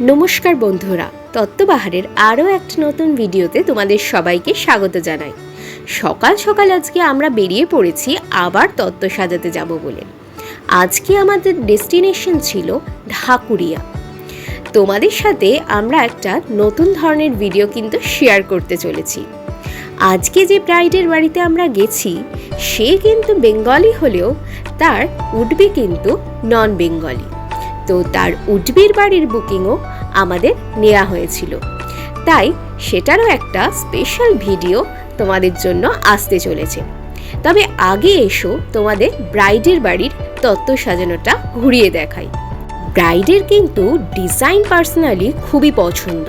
নমস্কার বন্ধুরা, তত্ত্ববাহারের আরও একটা নতুন ভিডিওতে তোমাদের সবাইকে স্বাগত জানাই। সকাল সকাল আজকে আমরা বেরিয়ে পড়েছি আবার তত্ত্ব সাজাতে যাব বলে। আজকে আমাদের ডেস্টিনেশন ছিল ঢাকুরিয়া। তোমাদের সাথে আমরা একটা নতুন ধরনের ভিডিও কিন্তু শেয়ার করতে চলেছি। আজকে যে ব্রাইডের বাড়িতে আমরা গেছি, সে কিন্তু বেঙ্গলি হলেও তার উঠবে কিন্তু নন বেঙ্গলি তো তার উডবির বাড়ির বুকিংও আমাদের নেওয়া হয়েছিল। তাই সেটারও একটা স্পেশাল ভিডিও তোমাদের জন্য আসতে চলেছে। তবে আগে এসো তোমাদের ব্রাইডের বাড়ির তত্ত্ব সাজানোটা ঘুরিয়ে দেখাই। ব্রাইডের কিন্তু ডিজাইন পার্সোনালি খুবই পছন্দ।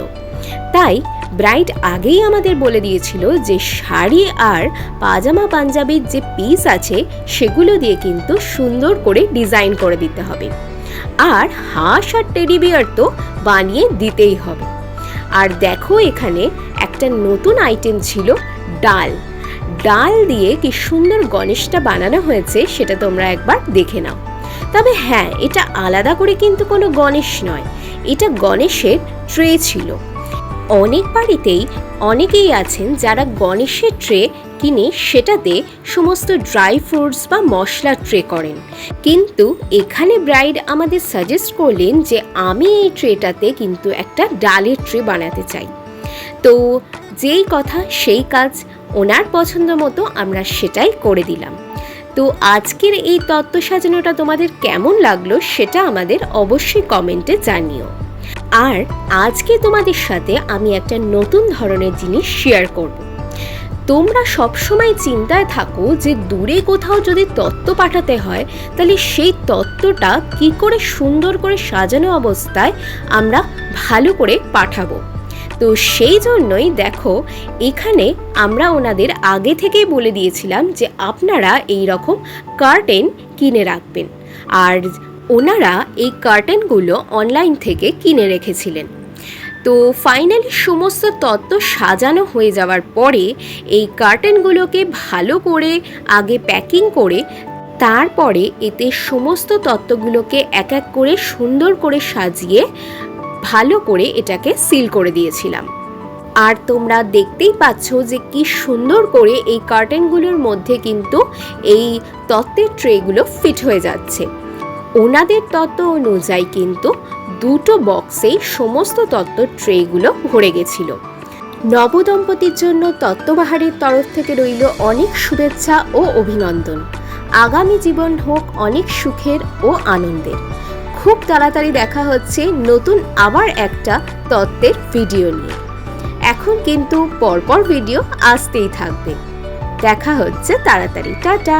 তাই ব্রাইড আগেই আমাদের বলে দিয়েছিল যে শাড়ি আর পাজামা পাঞ্জাবির যে পিস আছে সেগুলো দিয়ে কিন্তু সুন্দর করে ডিজাইন করে দিতে হবে। আর হাঁস আর টেডি বিয়ার তো বানিয়ে দিতেই হবে। আর দেখো এখানে একটা নতুন আইটেম ছিল, ডাল। ডাল দিয়ে কি সুন্দর গণেশটা বানানো হয়েছে সেটা তোমরা একবার দেখে নাও। তবে হ্যাঁ এটা আলাদা করে কিন্তু কোনো গণেশ নয়, এটা গণেশের ট্রে ছিল। অনেক বাড়িতেই অনেকেই আছেন যারা গণেশের ট্রে কিনে সেটাতে সমস্ত ড্রাই ফ্রুটস বা মশলা ট্রে করেন। কিন্তু এখানে ব্রাইড আমাদের সাজেস্ট করলেন যে আমি এই ট্রেটাতে কিন্তু একটা ডালের ট্রে বানাতে চাই। তো যেই কথা, সেই কাজ ওনার পছন্দ মতো আমরা সেটাই করে দিলাম। তো আজকের এই তত্ত্ব সাজানোটা তোমাদের কেমন লাগল সেটা আমাদের অবশ্যই কমেন্টে জানিও। আর আজকে তোমাদের সাথে আমি একটা নতুন ধরনের জিনিস শেয়ার করব। তোমরা সবসময় চিন্তায় থাকো যে দূরে কোথাও যদি তত্ত্ব পাঠাতে হয়, তাহলে সেই তত্ত্বটা কি করে সুন্দর করে সাজানো অবস্থায় আমরা ভালো করে পাঠাবো। তো সেই জন্যই দেখো, এখানে আমরা ওনাদের আগে থেকেই বলে দিয়েছিলাম যে আপনারা এই রকম কার্টেন কিনে রাখবেন। আর ওনারা এই কার্টেনগুলো অনলাইন থেকে কিনে রেখেছিলেন। তো ফাইনালি সমস্ত তত্ত্ব সাজানো হয়ে যাওয়ার পরে এই কার্টেনগুলোকে ভালো করে আগে প্যাকিং করে তারপরে এতে সমস্ত তত্ত্বগুলোকে এক এক করে সুন্দর করে সাজিয়ে ভালো করে এটাকে সিল করে দিয়েছিলাম। আর তোমরা দেখতেই পাচ্ছ যে কি সুন্দর করে এই কার্টেনগুলোর মধ্যে কিন্তু এই তত্ত্বের ট্রেগুলো ফিট হয়ে যাচ্ছে। ওনাদের তত্ত্ব অনুযায়ী কিন্তু দুটো বক্সেই সমস্ত তত্ত্ব ট্রেগুলো ভরে গেছিল। নবদম্পতির জন্য তত্ত্ববাহারের তরফ থেকে রইল অনেক শুভেচ্ছা ও অভিনন্দন। আগামী জীবন হোক অনেক সুখের ও আনন্দের। খুব তাড়াতাড়ি দেখা হচ্ছে নতুন আবার একটা তত্ত্বের ভিডিও নিয়ে। এখন কিন্তু পরপর ভিডিও আসতেই থাকবে। দেখা হচ্ছে তাড়াতাড়ি। টাটা!